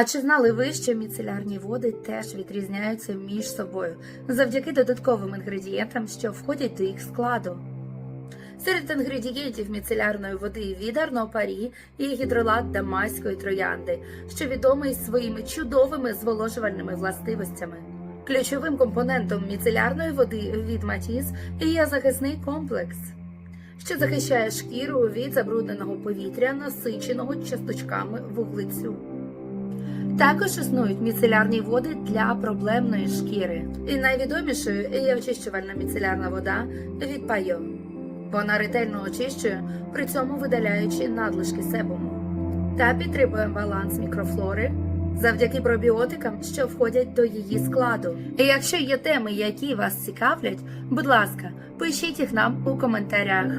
А чи знали ви, що міцелярні води теж відрізняються між собою завдяки додатковим інгредієнтам, що входять до їх складу? Серед інгредієнтів міцелярної води від Арнопарі є гідролат дамаської троянди, що відомий своїми чудовими зволожувальними властивостями. Ключовим компонентом міцелярної води від Матіс є захисний комплекс, що захищає шкіру від забрудненого повітря, насиченого часточками вуглецю. Також існують міцелярні води для проблемної шкіри. І найвідомішою є очищувальна міцелярна вода від Пайо. Вона ретельно очищує, при цьому видаляючи надлишки себуму та підтримує баланс мікрофлори завдяки пробіотикам, що входять до її складу. І якщо є теми, які вас цікавлять, будь ласка, пишіть їх нам у коментарях.